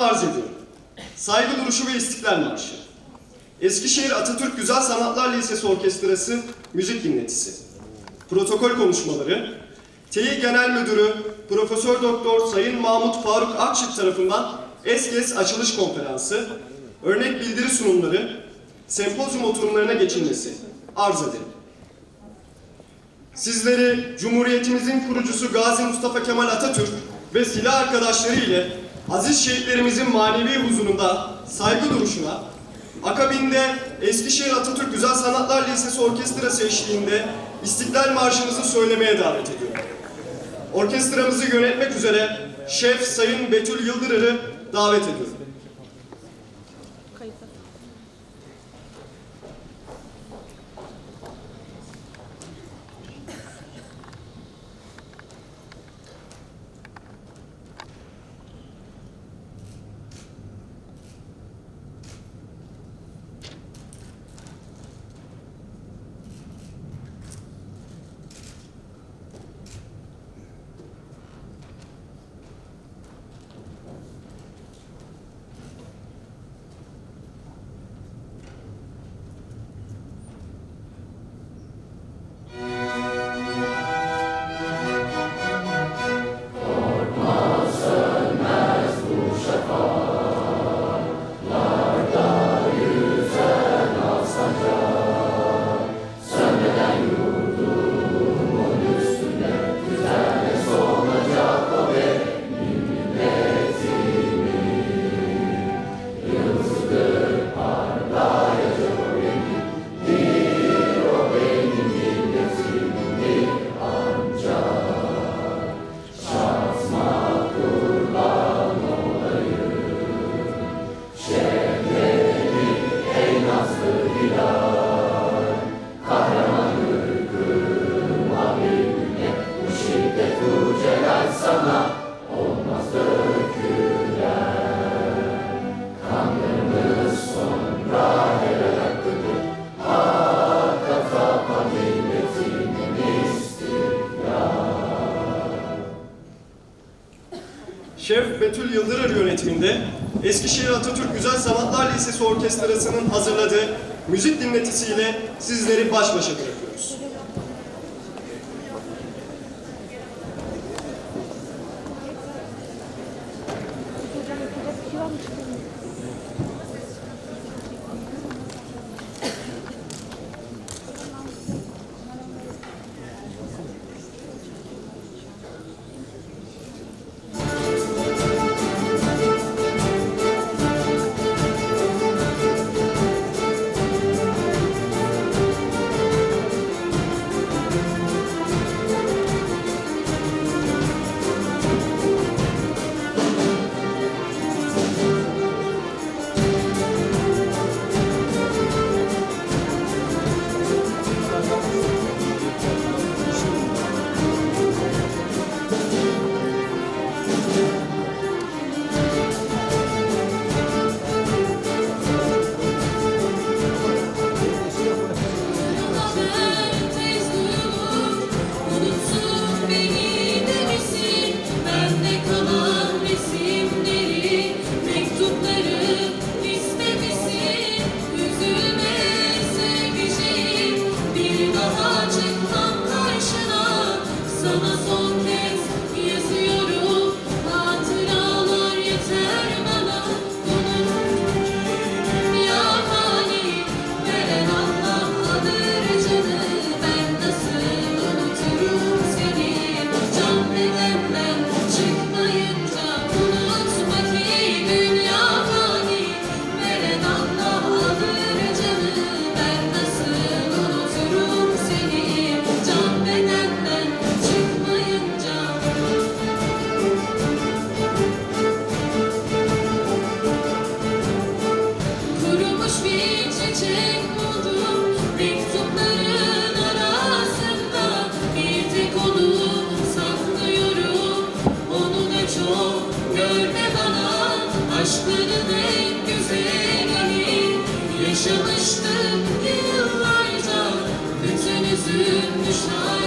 arz ediyorum. Saygı duruşu ve İstiklal Marşı. Eskişehir Atatürk Güzel Sanatlar Lisesi Orkestrası Müzik Dinletisi. Protokol konuşmaları. TEİ Genel Müdürü Profesör Doktor Sayın Mahmut Faruk Akçık tarafından ESKES açılış konferansı, örnek bildiri sunumları, sempozyum oturumlarına geçilmesi arz ederim. Sizleri Cumhuriyetimizin kurucusu Gazi Mustafa Kemal Atatürk ve silah arkadaşları ile aziz şehitlerimizin manevi huzurunda saygı duruşuna, akabinde Eskişehir Atatürk Güzel Sanatlar Lisesi Orkestrası eşliğinde İstiklal Marşımızı söylemeye davet ediyorum. Orkestramızı yönetmek üzere Şef Sayın Betül Yıldırır'ı davet ediyorum. Lisesi Orkestrası'nın hazırladığı müzik dinletisiyle sizleri baş başa bırakıyoruz. Yaşamıştım yıllarca bütün üzülmüş şarkılar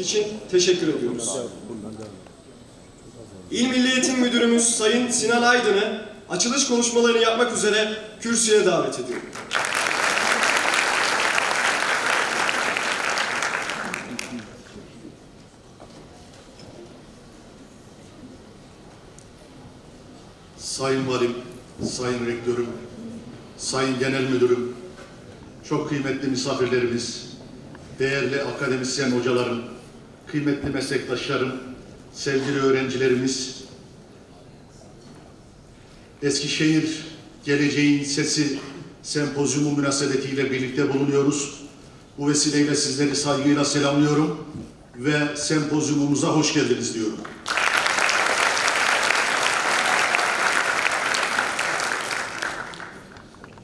dinletisi için teşekkür ediyoruz. İl Milli Eğitim Müdürümüz Sayın Sinan Aydın'ı açılış konuşmalarını yapmak üzere kürsüye davet ediyorum. Sayın Valim, Sayın Rektörüm, Sayın Genel Müdürüm, çok kıymetli misafirlerimiz, değerli akademisyen hocalarım, kıymetli meslektaşlarım, sevgili öğrencilerimiz, Eskişehir Geleceğin Sesi sempozyumu münasebetiyle birlikte bulunuyoruz. Bu vesileyle sizleri saygıyla selamlıyorum ve sempozyumumuza hoş geldiniz diyorum.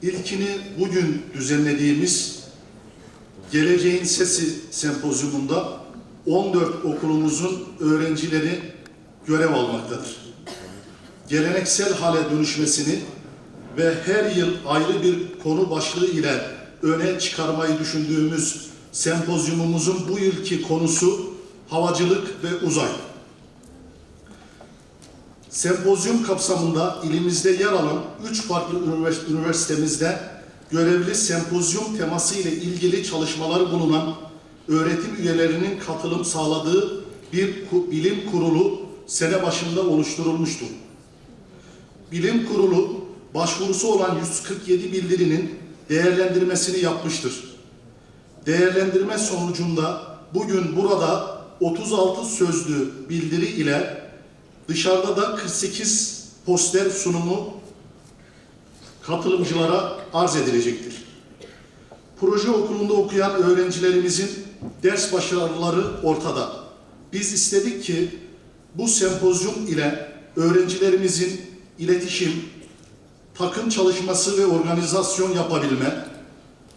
İlkini bugün düzenlediğimiz Geleceğin Sesi sempozyumunda 14 okulumuzun öğrencileri görev almaktadır. Geleneksel hale dönüşmesini ve her yıl ayrı bir konu başlığı ile öne çıkarmayı düşündüğümüz sempozyumumuzun bu yılki konusu havacılık ve uzay. Sempozyum kapsamında ilimizde yer alan üç farklı ünivers- üniversitemizde görevli sempozyum teması ile ilgili çalışmaları bulunan öğretim üyelerinin katılım sağladığı bir bilim kurulu sene başında oluşturulmuştur. Bilim kurulu başvurusu olan 147 bildirinin değerlendirmesini yapmıştır. Değerlendirme sonucunda bugün burada 36 sözlü bildiri ile Dışarıda da 48 poster sunumu katılımcılara arz edilecektir. Proje okulunda okuyan öğrencilerimizin ders başarıları ortada. Biz istedik ki bu sempozyum ile öğrencilerimizin iletişim, takım çalışması ve organizasyon yapabilme,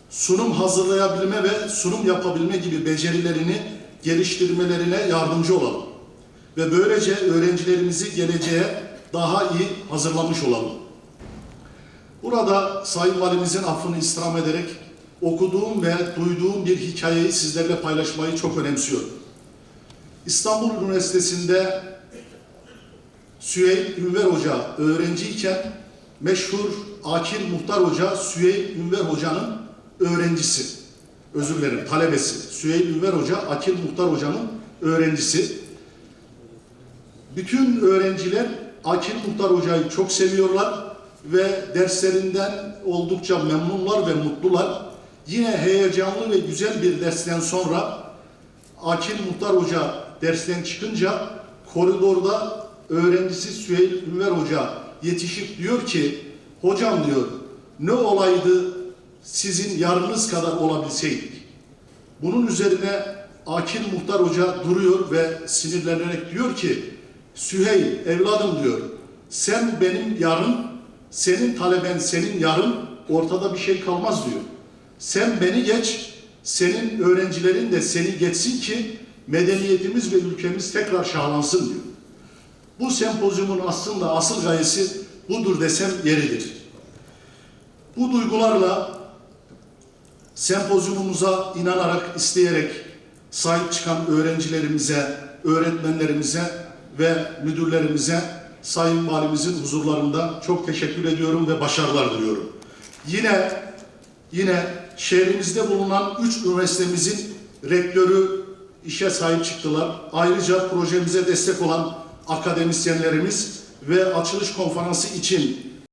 sunum hazırlayabilme ve sunum yapabilme gibi becerilerini geliştirmelerine yardımcı olalım ve böylece öğrencilerimizi geleceğe daha iyi hazırlamış olalım. Burada Sayın Valimizin affını istirham ederek okuduğum ve duyduğum bir hikayeyi sizlerle paylaşmayı çok önemsiyorum. İstanbul Üniversitesi'nde Süheyl Ünver Hoca öğrenciyken meşhur Akil Muhtar Hoca Süheyl Ünver Hoca'nın öğrencisi. Özür dilerim, talebesi. Süheyl Ünver Hoca Akil Muhtar Hoca'nın öğrencisi. Bütün öğrenciler Akil Muhtar Hoca'yı çok seviyorlar ve derslerinden oldukça memnunlar ve mutlular. Yine heyecanlı ve güzel bir dersten sonra Akil Muhtar Hoca dersten çıkınca koridorda öğrencisi Süheyl Ünver Hoca yetişip diyor ki hocam diyor ne olaydı sizin yarınız kadar olabilseydik. Bunun üzerine Akil Muhtar Hoca duruyor ve sinirlenerek diyor ki Süheyl evladım diyor sen benim yarın senin taleben senin yarın ortada bir şey kalmaz diyor. Sen beni geç senin öğrencilerin de seni geçsin ki medeniyetimiz ve ülkemiz tekrar şahlansın diyor. Bu sempozyumun aslında asıl gayesi budur desem yeridir. Bu duygularla sempozyumumuza inanarak, isteyerek sahip çıkan öğrencilerimize, öğretmenlerimize ve müdürlerimize Sayın Valimizin huzurlarında çok teşekkür ediyorum ve başarılar diliyorum. Yine yine şehrimizde bulunan üç üniversitemizin rektörü işe sahip çıktılar. Ayrıca projemize destek olan akademisyenlerimiz ve açılış konferansı için